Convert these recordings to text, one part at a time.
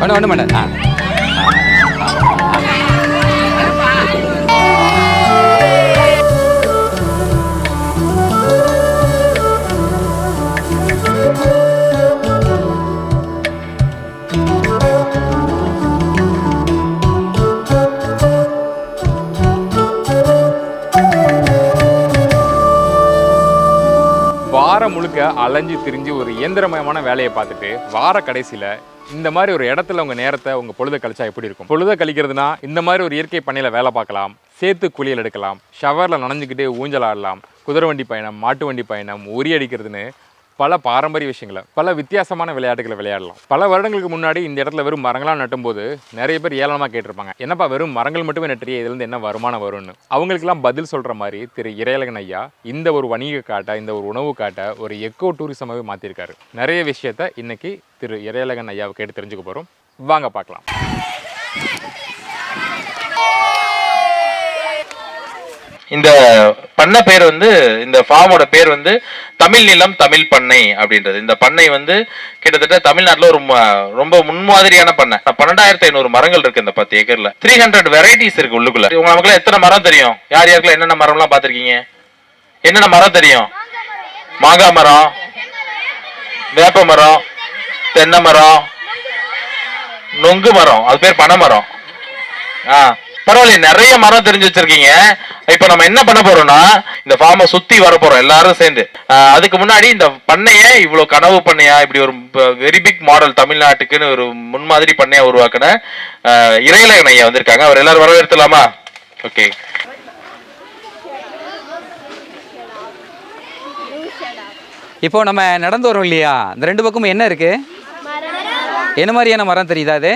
ஒன்று ஒன்று மேடம் ஆ. வாரம் முழுக்க அலைஞ்சு திரிஞ்சு ஒரு இயந்திரமயமான வேலையை பார்த்துட்டு வார கடைசியில் இந்த மாதிரி ஒரு இடத்துல உங்கள் நேரத்தை உங்கள் பொழுத கழிச்சா எப்படி இருக்கும்? பொழுத கழிக்கிறதுனா இந்த மாதிரி ஒரு இயற்கை பண்ணையில் வேலை பார்க்கலாம். சேர்த்து குளியல் எடுக்கலாம். ஷவரில் நனைஞ்சிக்கிட்டே ஊஞ்சல் ஆடலாம். குதிரை வண்டி பயணம் மாட்டு வண்டி பயணம் உரி அடிக்கிறதுன்னு பல பாரம்பரிய விஷயங்களை பல வித்தியாசமான விளையாட்டுகளை விளையாடலாம். பல வருடங்களுக்கு முன்னாடி இந்த இடத்துல வெறும் மரங்களாக நட்டும்போது நிறைய பேர் ஏளனமாக கேட்டிருப்பாங்க. என்னப்பா வெறும் மரங்கள் மட்டுமே நட்டுறிய இதுலேருந்து என்ன வருமானம் வரும்னு? அவங்களுக்கெல்லாம் பதில் சொல்கிற மாதிரி திரு இறையழகன் ஐயா இந்த ஒரு வணிக காட்டை இந்த ஒரு உணவு காட்டை ஒரு எக்கோ டூரிசமாகவே மாற்றிருக்காரு நிறைய விஷயத்த இன்னைக்கு திரு இறையழகன் ஐயாவை கேட்டு தெரிஞ்சுக்க போகிறோம் வாங்க பார்க்கலாம். இந்த பண்ணை பேர் வந்து இந்த ஃபார்மோட பேர் வந்து தமிழ் நிலம் தமிழ் பண்ணை அப்படின்றது. இந்த பண்ணை வந்து கிட்டத்தட்ட தமிழ்நாட்டில் ஒரு ரொம்ப முன்மாதிரியான பண்ணை. பன்னெண்டாயிரத்தி ஐநூறு மரங்கள் இருக்கு இந்த பத்து ஏக்கர்ல. த்ரீ ஹண்ட்ரட் வெரைட்டிஸ் இருக்கு உள்ளுக்குள்ள. உங்க நமக்குலாம் எத்தனை மரம் தெரியும்? யார் யாருக்குள்ள என்னென்ன மரம்லாம் பார்த்துருக்கீங்க? என்னென்ன மரம் தெரியும்? மாங்காய் மரம் வேப்ப மரம் தென்னை மரம் நொங்கு மரம். அது பேர் பனை மரம் ஆ. பரவாயில்ல நிறைய மரம் தெரிஞ்சு வச்சிருக்கீங்க. இப்ப நம்ம என்ன பண்ண போறோம்னா இந்த ஃபார்மை சுத்தி வர போறோம் எல்லாரும் சேர்ந்து. அதுக்கு முன்னாடி இந்த பண்ணைய இவ்வளவு கனவு பண்ணையா இப்படி ஒரு வெரி பிக் மாடல் தமிழ்நாட்டுக்குன்னு ஒரு முன்மாதிரி பண்ணையா உருவாக்குன ஆ, இறையழகன் ஐயா வந்திருக்காங்க. அவர் எல்லாரும் வரவேற்கலாமா? ஓகே. இப்போ நம்ம நடந்து வரோம் இல்லையா? இந்த ரெண்டு பக்கமும் என்ன இருக்கு? என்ன மாதிரியான மரம் தெரியுதா அது?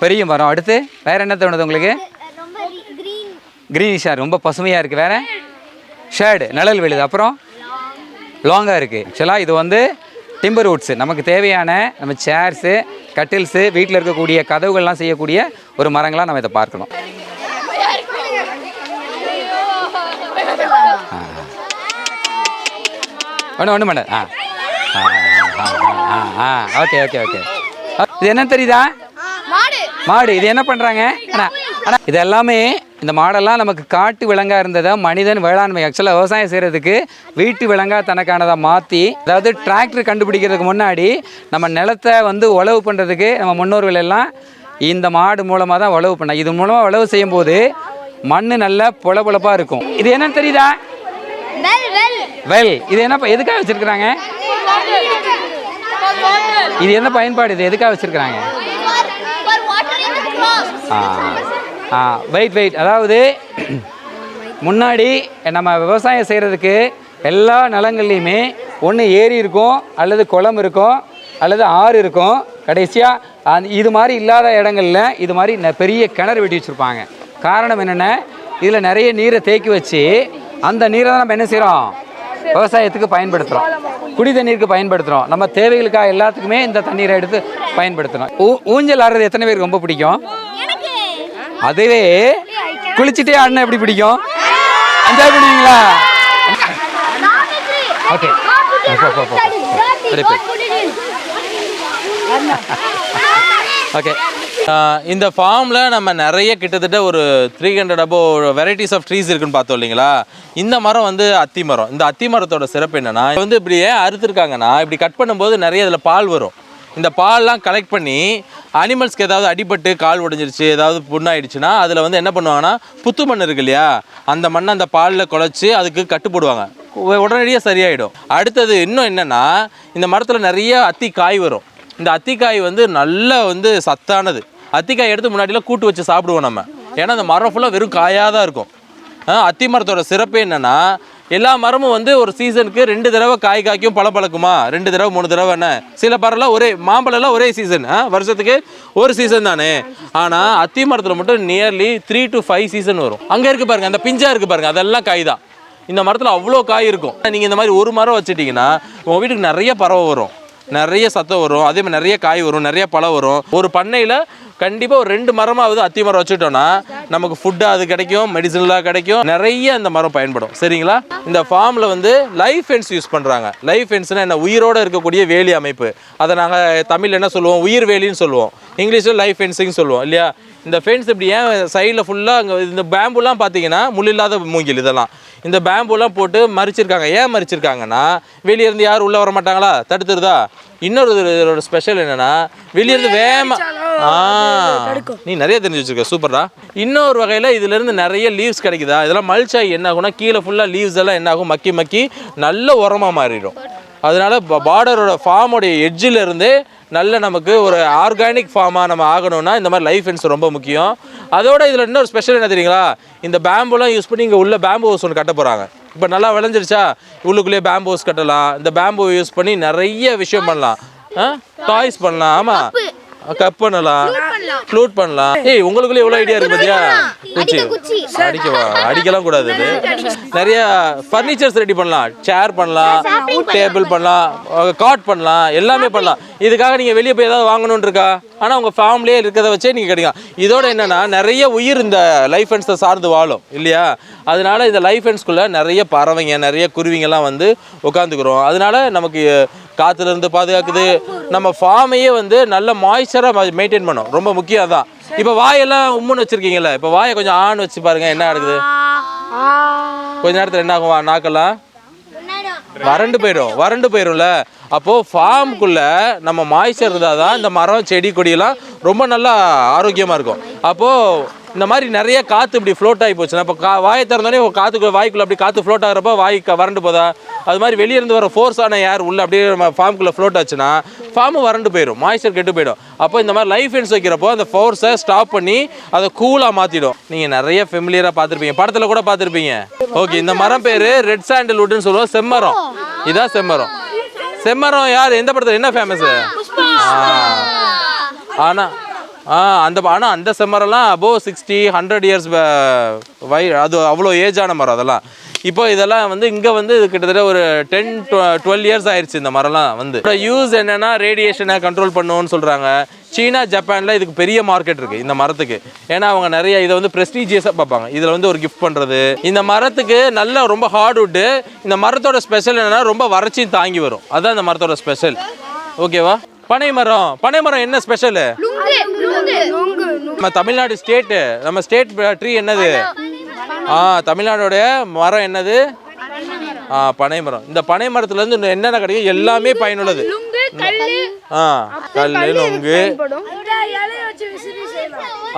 பெரிய மரம் அடுத்து வேற என்ன தோணுது உங்களுக்கு? ரொம்ப கிரீனிஷா ரொம்ப பசுமையாக இருக்குது வேற? ஷேடு நிழல் விழுது. அப்புறம்? லாங்காக இருக்குது ஆக்சுவலாக இது வந்து டிம்பர் வுட்ஸு நமக்கு தேவையான நம்ம சேர்ஸு கட்டில்ஸு வீட்டில் இருக்கக்கூடிய கதவுகள்லாம் செய்யக்கூடிய ஒரு மரங்களாக நம்ம இதை பார்க்கணும். ஒன்று ஒன்று மேடம் ஆ ஆ ஆ ஆ. Okay okay okay. இது என்ன தெரியுதா? மாடு இது என்ன பண்ணுறாங்க ஆனால் இது எல்லாமே இந்த மாடெல்லாம் நமக்கு காட்டு விலங்காக இருந்ததை மனிதன் வேளாண்மை ஆக்சுவலாக விவசாயம் செய்கிறதுக்கு வீட்டு விலங்காக தனக்கானதை மாற்றி அதாவது டிராக்டர் கண்டுபிடிக்கிறதுக்கு முன்னாடி நம்ம நிலத்தை வந்து உழவு பண்ணுறதுக்கு நம்ம முன்னோர்கள் எல்லாம் இந்த மாடு மூலமாக தான் உழவு பண்ண இது மூலமாக உழவு செய்யும்போது மண் நல்ல பொலபொலப்பாக இருக்கும். இது என்னன்னு தெரியுதா? வெல் இது என்ன எதுக்காக வச்சுருக்குறாங்க? இது என்ன பயன்பாடு இது? எதுக்காக வச்சுருக்குறாங்க? Wait wait ah. ah, அதாவது முன்னாடி நம்ம விவசாயம் செய்கிறதுக்கு எல்லா நிலங்கள்லையுமே ஒன்று ஏரி இருக்கும் அல்லது குளம் இருக்கும் அல்லது ஆறு இருக்கும். கடைசியாக அந் இது மாதிரி இல்லாத இடங்கள்ல இது மாதிரி பெரிய கிணறு வெட்டி வச்சுருப்பாங்க. காரணம் என்னென்ன? இதில் நிறைய நீரை தேக்கி வச்சு அந்த நீரை தான் நம்ம என்ன செய்கிறோம் விவசாயத்துக்கு பயன்படுத்துகிறோம் குடி தண்ணீருக்கு பயன்படுத்துகிறோம் நம்ம தேவைகளுக்காக எல்லாத்துக்குமே இந்த தண்ணீரை எடுத்து பயன்படுத்துகிறோம் ஊ ஊஞ்சல் ஆடுறது எத்தனை பேருக்கு ரொம்ப பிடிக்கும்? எனக்கு. அதுவே குளிச்சுட்டே ஆடினா எப்படி பிடிக்கும்? என்ஜாய் பண்ணுவீங்களா? ஓகே ஓகே இந்த ஃபார்மில் நம்ம நிறைய கிட்டத்தட்ட ஒரு three hundred above varieties of trees இருக்குன்னு பார்த்தோம் இல்லைங்களா? இந்த மரம் வந்து அத்தி மரம். இந்த அத்தி மரத்தோட சிறப்பு என்னென்னா இது வந்து இப்படி ஏன் அறுத்துருக்காங்கன்னா இப்படி கட் பண்ணும்போது நிறைய இதில் பால் வரும். இந்த பால்லாம் கலெக்ட் பண்ணி அனிமல்ஸ்க்கு ஏதாவது அடிபட்டு கால் உடஞ்சிருச்சு ஏதாவது புண்ணாயிடுச்சுன்னா அதில் வந்து என்ன பண்ணுவாங்கன்னா புத்து மண் இருக்கு இல்லையா? அந்த மண்ணை அந்த பாலில் குழச்சி அதுக்கு கட்டு போடுவாங்க உடனடியாக சரியாயிடும். அடுத்தது இன்னும் என்னன்னா இந்த மரத்தில் நிறைய அத்தி காய் வரும். இந்த அத்திக்காய் வந்து நல்ல வந்து சத்தானது. அத்திக்காய் எடுத்து முன்னாடிலாம் கூட்டு வச்சு சாப்பிடுவோம் நம்ம. ஏன்னா அந்த மரம் ஃபுல்லாக வெறும் காயாக தான் இருக்கும். அத்தி மரத்தோட சிறப்பு என்னென்னா எல்லா மரமும் வந்து ஒரு சீசனுக்கு ரெண்டு தடவை காய் காய்க்கும் பழம் பழக்குமா? ரெண்டு தடவை மூணு தடவை என்ன? சில மரம்லாம் ஒரே மாம்பழம்லாம் ஒரே சீசன் வருஷத்துக்கு ஒரு சீசன் தானே? ஆனால் அத்தி மரத்தில் மட்டும் nearly three to five season வரும். அங்கே இருக்கு பாருங்கள் அந்த பிஞ்சாக இருக்குது பாருங்க அதெல்லாம் காய் தான். இந்த மரத்தில் அவ்வளோ காய் இருக்கும். நீங்கள் இந்த மாதிரி ஒரு மரம் வச்சுட்டிங்கன்னா உங்கள் வீட்டுக்கு நிறைய பறவை வரும். நிறைய சத்தம் வரும். அதே மாதிரி நிறைய காய் வரும் நிறைய பழம் வரும். ஒரு பண்ணையில் கண்டிப்பாக ஒரு ரெண்டு மரமாவது அத்தி மரம் வச்சுட்டோம்னா நமக்கு ஃபுட்டாக அது கிடைக்கும் மெடிசன்லாம் கிடைக்கும். நிறைய அந்த மரம் பயன்படும். சரிங்களா? இந்த ஃபார்மில் வந்து லைஃப் ஃபென்ஸ் யூஸ் பண்ணுறாங்க லைஃப் ஃபென்ஸ்னால் என்ன? உயிரோடு இருக்கக்கூடிய வேலி அமைப்பு. அதை நாங்கள் தமிழ் என்ன சொல்லுவோம்? உயிர் வேலின்னு சொல்லுவோம். இங்கிலீஷில் லைஃப் ஃபென்சிங் சொல்லுவோம். இல்லையா? இந்த ஃபென்ஸ் இப்படி ஏன் சைடில் ஃபுல்லாக அங்கே இந்த பேம்புலாம் பார்த்தீங்கன்னா முள் இல்லாத மூங்கில் இதெல்லாம். இந்த பேம்புலாம் போட்டு மறிச்சிருக்காங்க. ஏன் மறிச்சிருக்காங்கன்னா வெளியே இருந்து யாரும் உள்ளே வர மாட்டாங்களா? தடுத்துருதா இன்னொரு இதோட ஸ்பெஷல் என்னன்னா வெளியே இருந்து வேமா ஆ. நீ நிறைய தெரிஞ்சு வச்சிருக்க. சூப்பர்டா இன்னொரு வகையில் இதுல இருந்து நிறைய லீவ்ஸ் கிடைக்குதா? இதெல்லாம் மல்ச்சாகி என்ன ஆகும்னா கீழே ஃபுல்லாக லீவ்ஸ் எல்லாம் என்ன ஆகும்? மக்கி மக்கி நல்ல உரமாக மாறிடும். அதனால பார்டரோட ஃபார்மோடைய எட்ஜில் இருந்து நல்ல நமக்கு ஒரு ஆர்கானிக் ஃபார்மாக நம்ம ஆகணும்னா இந்த மாதிரி லைஃப் ஃபென்ஸ் ரொம்ப முக்கியம். அதோட இதில் இன்னொரு ஸ்பெஷல் என்ன தெரியுங்களா? இந்த பேம்புலாம் யூஸ் பண்ணி இங்கே உள்ள பேம்பு ஹவுஸ் ஒன்று கட்ட போகிறாங்க இப்போ நல்லா விளைஞ்சிருச்சா? உள்ளுக்குள்ளேயே பேம்பு ஹவுஸ் கட்டலாம். இந்த பேம்பு யூஸ் பண்ணி நிறைய விஷயம் பண்ணலாம். டாய்ஸ் பண்ணலாம். ஆமாம் கப் பண்ணலாம். ஃப்ளூட் பண்ணலாம் ஏய் உங்களுக்குள்ளே எவ்வளோ ஐடியா இருக்கு பாத்தியா? குச்சி. அடிக்கவா? அடிக்கலாம் கூடாது அது நிறைய ஃபர்னிச்சர்ஸ் ரெடி பண்ணலாம். சேர் பண்ணலாம். டேபிள் பண்ணலாம். காட் பண்ணலாம். எல்லாமே பண்ணலாம். இதுக்காக நீங்கள் வெளியே போய் ஏதாவது வாங்கணும்னு இருக்கா? ஆனால் உங்கள் ஃபேமிலியே இருக்கிறத வச்சே நீங்கள் கிடைக்கும் இதோட என்னன்னா நிறைய உயிர் இந்த லைஃப் ஃபென்ஸை சார்ந்து வாழும் இல்லையா? அதனால இந்த லைஃப் ஃபென்ஸ்குள்ளே நிறைய பறவைங்க நிறைய குருவிங்கெல்லாம் வந்து உட்காந்துக்கிறோம் அதனால நமக்கு காற்றுலேருந்து பாதுகாக்குது. நம்ம ஃபார்மையே வந்து நல்ல மாய்ச்சராக மெயின்டைன் பண்ணும். ரொம்ப முக்கியம் அதான். இப்போ வாயெல்லாம் உம்முன்னு வச்சுருக்கீங்களே இப்போ வாயை கொஞ்சம் ஆண் வச்சு பாருங்க என்ன நடக்குது கொஞ்ச நேரத்தில் என்ன ஆகும் வா- நாக்கெல்லாம்? வறண்டு போயிடும் வறண்டு போயிடும்ல அப்போது ஃபார்முக்குள்ளே நம்ம மாய்ச்சர் இருந்தால் தான் இந்த மரம் செடி கொடியெல்லாம் ரொம்ப நல்லா ஆரோக்கியமாக இருக்கும். அப்போது இந்த மாதிரி நிறைய காற்று இப்படி ஃப்ளோட் ஆகி போச்சுன்னா இப்போ கா வாயை திறந்தோடனே காற்றுக்குள்ள வாய்க்குள்ளே அப்படி காற்று ஃப்ளோட் ஆகிறப்ப வாய் வறண்டு போதா? அது மாதிரி வெளியே இருந்து வர ஃபோர்ஸான ஏர் உள்ள அப்படியே நம்ம ஃபார்முக்குள்ளே ஃப்ளோட் ஆச்சுன்னா ஃபார்மு வறண்டு போயிடும் மாய்ச்சர் கெட்டு போயிடும். அப்போ இந்த மாதிரி லைஃப் ஃபென்ஸ் வைக்கிறப்போ அந்த ஃபோர்ஸை ஸ்டாப் பண்ணி அதை கூலாக மாற்றிடும் நீங்கள் நிறைய ஃபெமிலியராக பார்த்துருப்பீங்க. படத்தில் கூட பார்த்துருப்பீங்க. ஓகே இந்த மரம் பேர் ரெட் சாண்டல்வுட்னு சொல்லுவோம். செம்மரம். இதான் செம்மரம். செம்மரம் யார்? எந்த படத்தில்? என்ன ஃபேமஸ் ஆனா ஆ. அந்த ஆனால் அந்த செம்மரெல்லாம் above sixty hundred years why அது அவ்வளோ ஏஜான மரம் அதெல்லாம். இப்போ இதெல்லாம் வந்து இங்கே வந்து இது கிட்டத்தட்ட ஒரு டென் டுவெல் இயர்ஸ் ஆயிடுச்சு இந்த மரம்லாம் வந்து. யூஸ் என்னென்னா ரேடியேஷனை கண்ட்ரோல் பண்ணுவோன்னு சொல்கிறாங்க சீனா ஜப்பானில் இதுக்கு பெரிய மார்க்கெட் இருக்குது இந்த மரத்துக்கு. ஏன்னா அவங்க நிறைய இதை வந்து ப்ரெஸ்டீஜியஸாக பார்ப்பாங்க. இதில் வந்து ஒரு கிஃப்ட் பண்ணுறது இந்த மரத்துக்கு நல்ல ரொம்ப ஹார்ட்வுட்டு இந்த மரத்தோட ஸ்பெஷல் என்னென்னா ரொம்ப வறட்சியும் தாங்கி வரும். அதுதான் இந்த மரத்தோட ஸ்பெஷல் ஓகேவா பனை மரம் பனை மரம் என்ன ஸ்பெஷலு நம்ம தமிழ்நாடு ஸ்டேட்டு நம்ம ஸ்டேட் ட்ரீ என்னது? ஆ தமிழ்நாடோடைய மரம் என்னது? ஆ பனை மரம் இந்த பனை மரத்துல இருந்து இன்னும் என்னென்ன கிடைக்கும் எல்லாமே பயனுள்ளது. ஆ கல் நொங்கு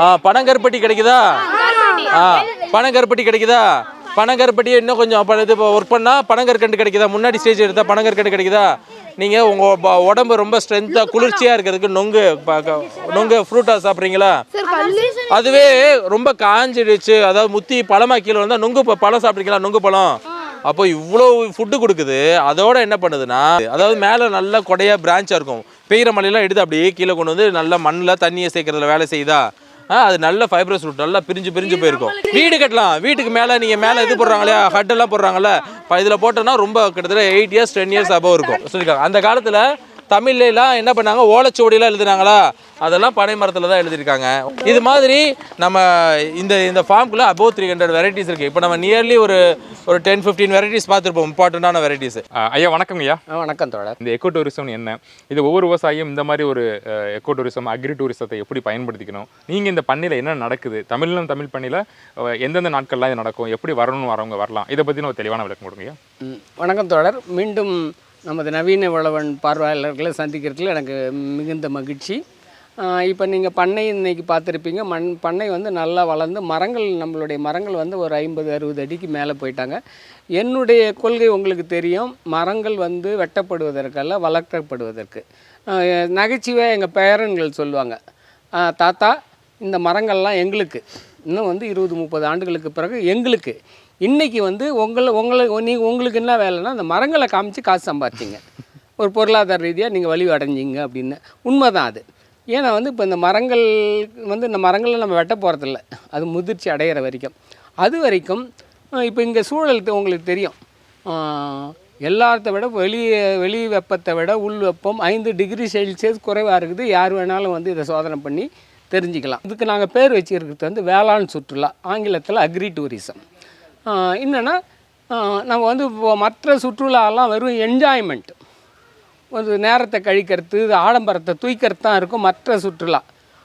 ஆ பனங்கருப்பட்டி கிடைக்குதா? ஆ பனங்கருப்பட்டி கிடைக்குதா? பனங்கருப்பட்டி இன்னும் கொஞ்சம் இது ஒர்க் பண்ணால் பனங்கற்கண்டு கிடைக்குதா? முன்னாடி ஸ்டேஜ் எடுத்தால் பனங்கற்கண்டு கிடைக்குதா? நீங்கள் உங்கள் உடம்பு ரொம்ப ஸ்ட்ரென்த்தாக குளிர்ச்சியாக இருக்கிறதுக்கு நொங்கு நொங்கு ஃப்ரூட்டாக சாப்பிட்றீங்களா? அதுவே ரொம்ப காஞ்சிடுச்சு. அதாவது முத்தி பழமா கீழே வந்தால் நொங்கு பழம் சாப்பிட்றீங்களா? நொங்கு பழம். அப்போ இவ்வளோ ஃபுட்டு கொடுக்குது. அதோட என்ன பண்ணுதுன்னா அதாவது மேலே நல்ல கொடையா பிரான்ச்சாக இருக்கும். பெய்கிற மழையெல்லாம் எடுத்து அப்படியே கீழே கொண்டு வந்து நல்லா மண்ணில் தண்ணியை சேர்க்கறதுல வேலை செய்யுதா? அது நல்ல ஃபைப்ரஸ் ரூட் நல்லா பிரிஞ்சு பிரிஞ்சு போயிருக்கும். வீடு கட்டலாம். வீட்டுக்கு மேலே நீங்கள் மேலே இது போடுறாங்களே ஹட்டெல்லாம் போடுறாங்களே இப்போ இதில் போட்டோன்னா ரொம்ப கிட்டத்தட்ட eight years ten years above இருக்கும். சொல்லியிருக்காங்க அந்த காலத்தில் தமிழ்லாம் என்ன பண்ணாங்க? ஓலைச்சுவடிலாம் எழுதுனாங்களா? அதெல்லாம் பனை மரத்தில் தான் எழுதியிருக்காங்க. இது மாதிரி நம்ம இந்த இந்த ஃபார்முக்குள்ள அபோவ் த்ரீ ஹண்ட்ரட் வெரைட்டிஸ் இருக்குது இப்போ நம்ம நியர்லி ஒரு ஒரு டென் ஃபிஃப்டீன் வெரைட்டிஸ் பார்த்துருப்போம். இம்பார்ட்டண்டான வெரைட்டிஸ் ஐயா வணக்கம் ஐயா. வணக்கம் தோழர். இந்த எக்கோ டூரிசம் என்ன? இது ஒவ்வொரு விவசாயியும் இந்த மாதிரி ஒரு எக்கோ டூரிசம் அக்ரி டூரிசத்தை எப்படி பயன்படுத்திக்கணும்? நீங்கள் இந்த பண்ணையில் என்ன நடக்குது? தமிழ்லும் தமிழ் பண்ணையில் எந்தெந்த நாட்கள்லாம் இது நடக்கும்? எப்படி வரணும்னு வரவங்க வரலாம். இதை பற்றின ஒரு தெளிவான விளக்கம் கொடுங்க வணக்கம் தோழர். மீண்டும் நமது நவீன உழவன் பார்வையாளர்களை சந்திக்கிறதுல எனக்கு மிகுந்த மகிழ்ச்சி. இப்போ நீங்கள் பண்ணை இன்னைக்கு பார்த்துருப்பீங்க. மண் பண்ணை வந்து நல்லா வளர்ந்து மரங்கள் நம்மளுடைய மரங்கள் வந்து ஒரு ஐம்பது அறுபது அடிக்கு மேலே போயிட்டாங்க. என்னுடைய கொள்கை உங்களுக்கு தெரியும். மரங்கள் வந்து வெட்டப்படுவதற்கல்ல வளர்க்கப்படுவதற்கு. நகைச்சுவையாக எங்கள் பேரன்கள் சொல்லுவாங்க. தாத்தா இந்த மரங்கள்லாம் எங்களுக்கு. இன்னும் வந்து இருபது முப்பது ஆண்டுகளுக்கு பிறகு எங்களுக்கு. இன்றைக்கி வந்து உங்களை உங்களை நீ உங்களுக்கு என்ன வேலைன்னா அந்த மரங்களை காமிச்சு காசு சம்பாதிச்சிங்க ஒரு பொருளாதார ரீதியாக நீங்கள் வழி அடைஞ்சிங்க அப்படின்னு. உண்மைதான் அது. ஏன்னா வந்து இப்போ இந்த மரங்கள் வந்து இந்த மரங்களை நம்ம வெட்ட போகிறதில்ல அது முதிர்ச்சி அடையிற வரைக்கும். அது வரைக்கும் இப்போ இங்கே சூழல் உங்களுக்கு தெரியும். எல்லாத்த விட வெளி வெளி வெப்பத்தை விட உள் வெப்பம் ஐந்து டிகிரி செல்சியஸ் குறைவாக இருக்குது. யார் வேணாலும் வந்து இதை சோதனை பண்ணி தெரிஞ்சுக்கலாம். இதுக்கு நாங்கள் பேர் வச்சுருக்கிறது வந்து வேளாண் சுற்றுலா ஆங்கிலத்தில் அக்ரி டூரிசம். என்னென்னா நம்ம வந்து இப்போ மற்ற சுற்றுலாலாம் வெறும் என்ஜாய்மெண்ட் ஒரு நேரத்தை கழிக்கிறது இது ஆடம்பரத்தை தூய்க்கிறது தான் இருக்கும் மற்ற சுற்றுலா.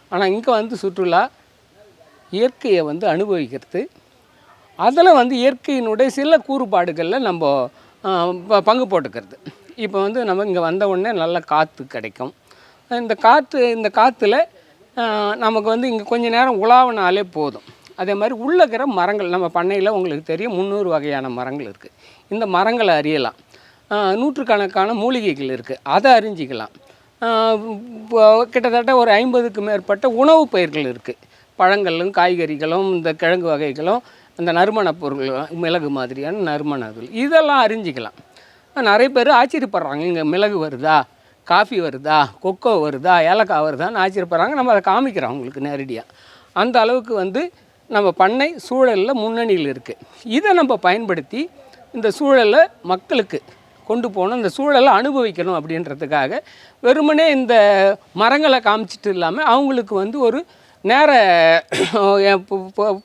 ஆனால் இங்கே வந்து சுற்றுலா இயற்கையை வந்து அனுபவிக்கிறது. அதில் வந்து இயற்கையினுடைய சில கூறுபாடுகளில் நம்ம ப- பங்கு போட்டுக்கிறது. இப்போ வந்து நம்ம இங்கே வந்த உடனே நல்ல காற்று கிடைக்கும். இந்த காற்று இந்த காற்றுல நமக்கு வந்து இங்கே கொஞ்ச நேரம் உலாவினாலே போதும். அதே மாதிரி உள்ளக்கிற இருக்கிற மரங்கள் நம்ம பண்ணையில் உங்களுக்கு தெரியும் முந்நூறு வகையான மரங்கள் இருக்குது இந்த மரங்களை அறியலாம். நூற்றுக்கணக்கான மூலிகைகள் இருக்குது அதை அறிஞ்சிக்கலாம். இப்போ கிட்டத்தட்ட ஒரு ஐம்பதுக்கு மேற்பட்ட உணவுப் பயிர்கள் இருக்குது பழங்களும் காய்கறிகளும் இந்த கிழங்கு வகைகளும் இந்த நறுமணப் பொருள்கள் மிளகு மாதிரியான நறுமண இது இதெல்லாம் அறிஞ்சிக்கலாம். நிறைய பேர் ஆச்சரியப்படுறாங்க. இங்கே மிளகு வருதா? காஃபி வருதா? கொக்கோ வருதா? ஏலக்காய் வருதான்னு ஆச்சரியப்படுறாங்க. நம்ம அதை காமிக்கிறோம் அவங்களுக்கு நேரடியாக அந்த அளவுக்கு வந்து நம்ம பண்ணை சூழலில் முன்னணியில் இருக்குது இதை நம்ம பயன்படுத்தி இந்த சூழலை மக்களுக்கு கொண்டு போகணும் இந்த சூழலை அனுபவிக்கணும் அப்படின்றதுக்காக வெறுமனே இந்த மரங்களை காமிச்சிட்டு இல்லாமல் அவங்களுக்கு வந்து ஒரு நேர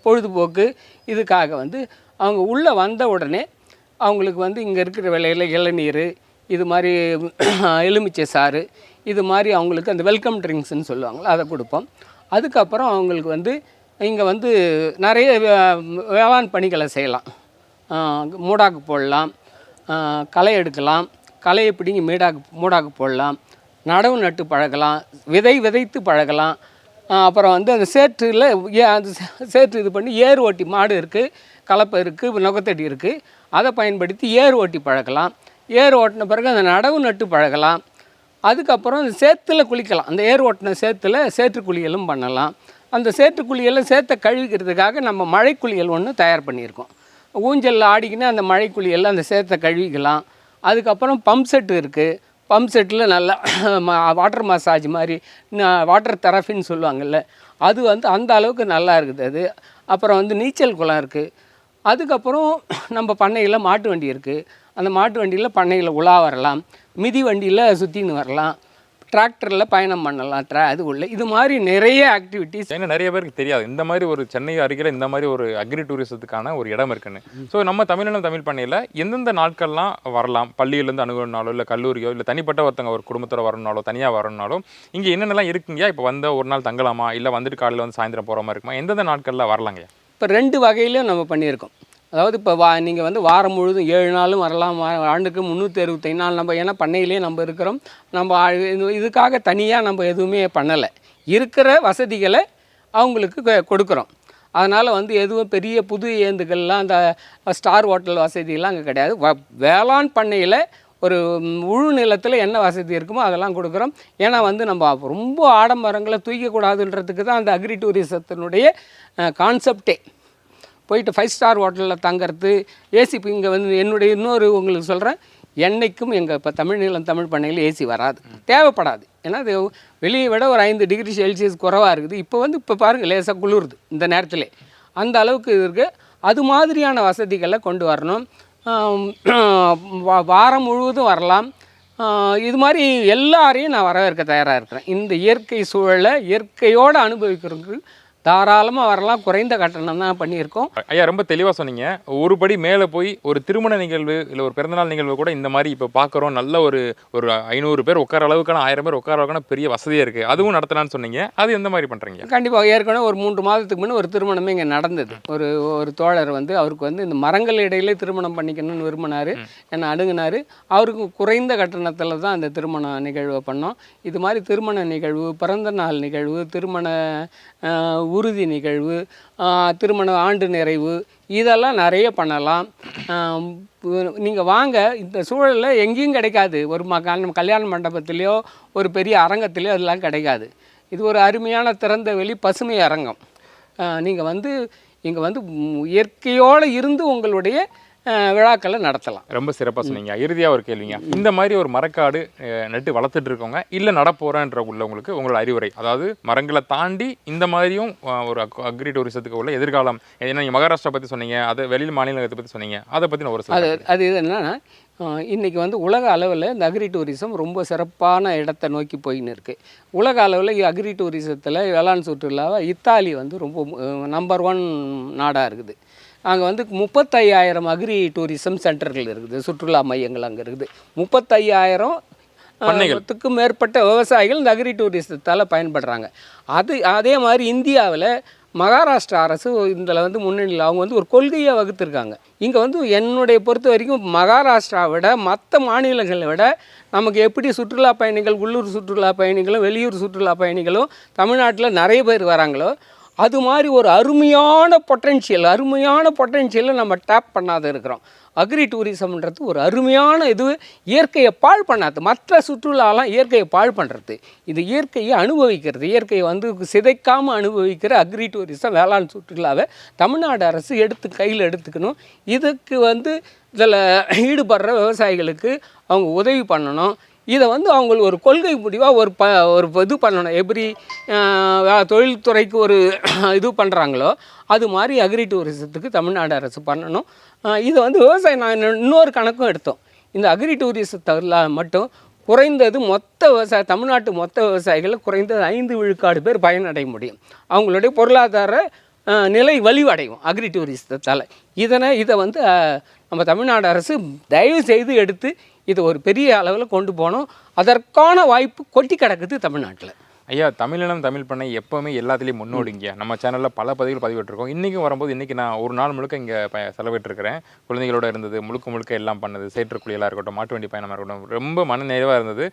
பொழுதுபோக்கு இதுக்காக வந்து அவங்க உள்ளே வந்த உடனே அவங்களுக்கு வந்து இங்கே இருக்கிற விலையில் இளநீர் இது மாதிரி எலுமிச்சை சாறு இது மாதிரி அவங்களுக்கு அந்த வெல்கம் ட்ரிங்க்ஸ்ன்னு சொல்லுவாங்களோ அதை கொடுப்போம். அதுக்கப்புறம் அவங்களுக்கு வந்து இங்கே வந்து நிறைய வே- வேளாண் பணிகளை செய்யலாம். மூடாக்கு போடலாம். களை எடுக்கலாம். களையை பிடிங்கி மீடாக்கு மூடாக்கு போடலாம். நடவு நட்டு பழகலாம். விதை விதைத்து பழகலாம். அப்புறம் வந்து அந்த சேற்றில் ஏ அந்த சேற்று இது பண்ணி ஏர் ஓட்டி மாடு இருக்குது கலப்பை இருக்குது நுகத்தடி இருக்குது அதை பயன்படுத்தி ஏர் ஓட்டி பழகலாம். ஏர் ஓட்டின பிறகு அந்த நடவு நட்டு பழகலாம். அதுக்கப்புறம் அந்த சேத்துல குளிக்கலாம். அந்த ஏர் ஓட்டின சேத்துல சேற்று குளியலும் பண்ணலாம். அந்த சேற்று சேர்த்த கழுவிக்கிறதுக்காக நம்ம மழைக்குழியல் ஒன்று தயார் பண்ணியிருக்கோம். ஊஞ்சலில் ஆடிக்கின்னு அந்த மழை அந்த சேத்தை கழுவிக்கலாம். அதுக்கப்புறம் பம்ப் செட்டு இருக்குது பம்ப் செட்டில் நல்லா வாட்டர் மசாஜ் மாதிரி வாட்டர் தெரஃபின்னு சொல்லுவாங்கள்ல அது வந்து அந்த அளவுக்கு நல்லா இருக்குது அது. அப்புறம் வந்து நீச்சல் குளம் இருக்குது அதுக்கப்புறம் நம்ம பண்ணையில் மாட்டு வண்டி இருக்குது அந்த மாட்டு வண்டியில் பண்ணையில் உலா வரலாம். மிதி வண்டியில் சுற்றின்னு வரலாம். டிராக்டரில் பயணம் பண்ணலாம் ட்ரா அது உள்ள. இது மாதிரி நிறைய ஆக்டிவிட்டீஸ் ஏன்னா நிறைய பேருக்கு தெரியாது. இந்த மாதிரி ஒரு சென்னை அருகில் இந்த மாதிரி ஒரு அக்ரி டூரிசத்துக்கான ஒரு இடம் இருக்குன்னு. ஸோ நம்ம தமிழ்நாடு தமிழ் பண்ணையில் எந்தெந்த நாட்கள்லாம் வரலாம்? பள்ளியிலேருந்து அணுகுனாலோ இல்லை கல்லூரியோ இல்லை தனிப்பட்ட ஒருத்தங்க ஒரு குடும்பத்தோட வரணுனாலோ தனியாக வரணுனாலோ இங்கே என்னென்னலாம் இருக்குங்கயா இப்போ வந்த ஒரு நாள் தங்கலாமா? இல்லை வந்துட்டு காலையில் வந்து சாயந்தரம் போகிற மாதிரி இருக்குமா? எந்தெந்த நாட்களில் வரலாங்கய்யா? இப்போ ரெண்டு வகையிலையும் நம்ம பண்ணியிருக்கோம். அதாவது இப்போ வா நீங்கள் வந்து வாரம் முழுதும் ஏழு நாளும் வரலாம் ஆண்டுக்கு முந்நூற்றி அறுபத்தைந்து நாள் நம்ம ஏன்னா பண்ணையிலே நம்ம இருக்கிறோம். நம்ம இது- இதுக்காக தனியாக நம்ம எதுவுமே பண்ணலை. இருக்கிற வசதிகளை அவங்களுக்கு கொடுக்குறோம். அதனால் வந்து எதுவும் பெரிய புது ஏந்துக்கள்லாம் அந்த ஸ்டார் ஹோட்டல் வசதியெல்லாம் அங்கே கிடையாது. வ வேளாண் பண்ணையில் ஒரு முழு நிலத்தில் என்ன வசதி இருக்குமோ அதெல்லாம் கொடுக்குறோம். ஏன்னா வந்து நம்ம ரொம்ப ஆடம்பரங்களை தூக்கக்கூடாதுன்றதுக்கு தான் அந்த அக்ரி டூரிசத்தினுடைய கான்செப்டே. போயிட்டு ஃபைவ் ஸ்டார் ஹோட்டலில் தங்கிறது ஏசி இப்போ இங்கே வந்து என்னுடைய இன்னொரு உங்களுக்கு சொல்கிறேன் என்றைக்கும் எங்கள் இப்போ தமிழ்நீளம் தமிழ் பண்ணையில் ஏசி வராது. தேவைப்படாது. ஏன்னா அது வெளியே விட ஒரு ஐந்து டிகிரி செல்சியஸ் குறைவாக இருக்குது. இப்போ வந்து இப்போ பாருங்கள் லேசாக குளிருது இந்த நேரத்தில். அந்த அளவுக்கு இருக்குது அது மாதிரியான வசதிகளை கொண்டு வரணும். வா- வாரம் முழுவதும் வரலாம். இது மாதிரி எல்லாரையும் நான் வரவேற்க தயாராக இருக்கிறேன். இந்த இயற்கை சூழலை இயற்கையோடு அனுபவிக்கிறதுக்கு தாராளமாக வரலாம். குறைந்த கட்டணம் தான் பண்ணியிருக்கோம். ஐயா ரொம்ப தெளிவாக சொன்னீங்க. ஒரு படி மேலே போய் ஒரு திருமண நிகழ்வு இல்லை ஒரு பிறந்தநாள் நிகழ்வு கூட இந்த மாதிரி இப்போ பார்க்குறோம் நல்ல ஒரு ஒரு ஐநூறு பேர் உட்கார அளவுக்கான ஆயிரம் பேர் உட்கார அளவுக்கான பெரிய வசதியாக இருக்குது அதுவும் நடத்தலாம்னு சொன்னீங்க. அது எந்த மாதிரி பண்ணுறீங்க கண்டிப்பாக ஏற்கனவே ஒரு மூன்று மாதத்துக்கு முன்னே ஒரு திருமணமே இங்கே நடந்தது. ஒரு ஒரு தோழர் வந்து அவருக்கு வந்து இந்த மரங்கள் இடையிலே திருமணம் பண்ணிக்கணும்னு விரும்பினார். என்னை அணுகுனார். அவருக்கு குறைந்த கட்டணத்தில் தான் அந்த திருமண நிகழ்வை பண்ணோம். இது மாதிரி திருமண நிகழ்வு பிறந்த நாள் நிகழ்வு திருமண உறுதி நிகழ்வு திருமண ஆண்டு நிறைவு இதெல்லாம் நிறைய பண்ணலாம். நீங்கள் வாங்க இந்த சூழலில் எங்கேயும் கிடைக்காது. ஒரு ம கல்யாண மண்டபத்திலையோ ஒரு பெரிய அரங்கத்திலையோ அதெல்லாம் கிடைக்காது. இது ஒரு அருமையான திறந்த வெளி பசுமை அரங்கம். நீங்கள் வந்து இங்கே வந்து இயற்கையோடு இருந்து உங்களுடைய விழாக்களை நடத்தலாம். ரொம்ப சிறப்பாக சொன்னீங்க. இறுதியாக ஒரு கேள்விங்க. இந்த மாதிரி ஒரு மரக்காடு நட்டு வளர்த்துட்டு இருக்கவங்க இல்லை நடப்போறன்ற உள்ளவங்களுக்கு உங்களோட அறிவுரை அதாவது மரங்களை தாண்டி இந்த மாதிரியும் ஒரு அக்ரி டூரிசத்துக்கு உள்ள எதிர்காலம் ஏன்னா நீங்கள் மகாராஷ்டிரா பற்றி சொன்னீங்க அதை வெளியில் மாநிலத்தை பற்றி சொன்னீங்க அதை பற்றின ஒரு அது அது இது என்னன்னா அஹ், இன்னைக்கு வந்து உலக அளவில் இந்த அக்ரி டூரிசம் ரொம்ப சிறப்பான இடத்தை நோக்கி போயின்னு இருக்குது உலக அளவில் அக்ரி டூரிசத்தில் வேளாண் சுற்றுலாவை இத்தாலி வந்து ரொம்ப நம்பர் ஒன் நாடாக இருக்குது. அங்கே வந்து முப்பத்தையாயிரம் அக்ரி டூரிசம் சென்டர்கள் இருக்குது. சுற்றுலா மையங்கள் அங்கே இருக்குது. முப்பத்தையாயிரம் த்துக்கு மேற்பட்ட விவசாயிகள் இந்த அக்ரி டூரிசத்தால் பயன்படுறாங்க. அது அதே மாதிரி இந்தியாவில் மகாராஷ்டிரா அரசு இதில் வந்து முன்னணியில் அவங்க வந்து ஒரு கொள்கையை வகுத்திருக்காங்க. இங்கே வந்து என்னுடைய பொறுத்த வரைக்கும் மகாராஷ்டிராவை விட மற்ற மாநிலங்களை விட நமக்கு எப்படி சுற்றுலா பயணிகள் உள்ளூர் சுற்றுலா பயணிகளும் வெளியூர் சுற்றுலா பயணிகளும் தமிழ்நாட்டில் நிறைய பேர் வராங்களோ அது மாதிரி ஒரு அருமையான பொட்டென்ஷியல் அருமையான பொட்டென்ஷியலை நம்ம டேப் பண்ணாத இருக்கிறோம். அக்ரி டூரிசம்ன்றது ஒரு அருமையான இது இயற்கையை பாழ் பண்ணாது. மற்ற சுற்றுலாலாம் இயற்கையை பாழ் பண்ணுறது இது இயற்கையை அனுபவிக்கிறது. இயற்கையை வந்து சிதைக்காமல் அனுபவிக்கிற அக்ரி டூரிசம் வேளாண் சுற்றுலாவை தமிழ்நாடு அரசு எடுத்து கையில் எடுத்துக்கணும். இதுக்கு வந்து இதில் ஈடுபடுற விவசாயிகளுக்கு அவங்க உதவி பண்ணணும். இதை வந்து அவங்களுக்கு ஒரு கொள்கை முடிவாக ஒரு ப ஒரு இது பண்ணணும். எப்படி தொழில்துறைக்கு ஒரு இது பண்ணுறாங்களோ அது மாதிரி அக்ரி டூரிசத்துக்கு தமிழ்நாடு அரசு பண்ணணும். இதை வந்து விவசாயம் நான் இன்னொரு கணக்கும் எடுத்தோம். இந்த அக்ரி டூரிசத்தில் மட்டும் குறைந்தது மொத்த விவசாய தமிழ்நாட்டு மொத்த விவசாயிகள் குறைந்தது ஐந்து விழுக்காடு பேர் பயனடைய முடியும். அவங்களுடைய பொருளாதார நிலை வலிவடையும் அக்ரி டூரிசத்தால் இதனை இதை வந்து நம்ம தமிழ்நாடு அரசு தயவு செய்து எடுத்து இதை ஒரு பெரிய அளவில் கொண்டு போனோம். அதற்கான வாய்ப்பு கொட்டி கிடக்குது தமிழ்நாட்டில். ஐயா தமிழினம் தமிழ் பண்ணை எப்போவுமே எல்லாத்துலேயும் முன்னோடிங்க நம்ம சேனலில் பல பதிவுகள் பதிவிட்டிருக்கோம். இன்றைக்கும் வரும்போது இன்றைக்கி நான் ஒரு நாள் முழுக்க இங்கே ப செலவிட்டிருக்கிறேன். குழந்தைகளோட இருந்தது முழுக்க முழுக்க எல்லாம் பண்ணது சேற்றுக்குழியலாக இருக்கட்டும் மாட்டு வண்டி பயணமாக இருக்கட்டும் ரொம்ப மன நிறைவாக இருந்தது.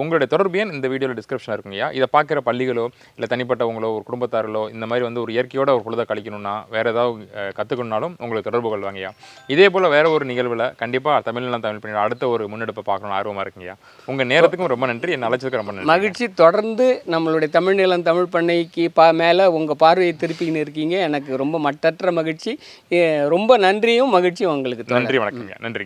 உங்களுடைய தொடர்பு எண் இந்த வீடியோவில் டிஸ்கிரிப்ஷனில் இருக்குங்க ஐயா இதை பார்க்குற பள்ளிகளோ இல்லை தனிப்பட்டவங்களோ ஒரு குடும்பத்தார்களோ இந்த மாதிரி வந்து ஒரு இயற்கையோட ஒரு பொழுதை கழிக்கணும்னா வேறு ஏதாவது அஹ், கற்றுக்கணும்னாலும் உங்களுக்கு தொடர்பு கொள்வாங்கய்யா. இதே போல் வேற ஒரு நிகழ்வில் கண்டிப்பாக தமிழ்நிலம் தமிழ் பண்ணி அடுத்த ஒரு முன்னெடுப்பை பார்க்கணும் ஆர்வமாக இருக்குங்கய்யா. உங்கள் நேரத்துக்கும் ரொம்ப நன்றி. என்ன அழைச்சதுக்கு ரொம்ப நன்றி. மகிழ்ச்சி. தொடர்ந்து நம்மளுடைய தமிழ் நிலம் தமிழ் பண்ணைக்கு பா மேலே உங்கள் பார்வையை திருப்பிக்கின்னு இருக்கீங்க. எனக்கு ரொம்ப மட்டற்ற மகிழ்ச்சி. ரொம்ப நன்றியும் மகிழ்ச்சியும் உங்களுக்கு. நன்றி வணக்கங்க நன்றிங்க.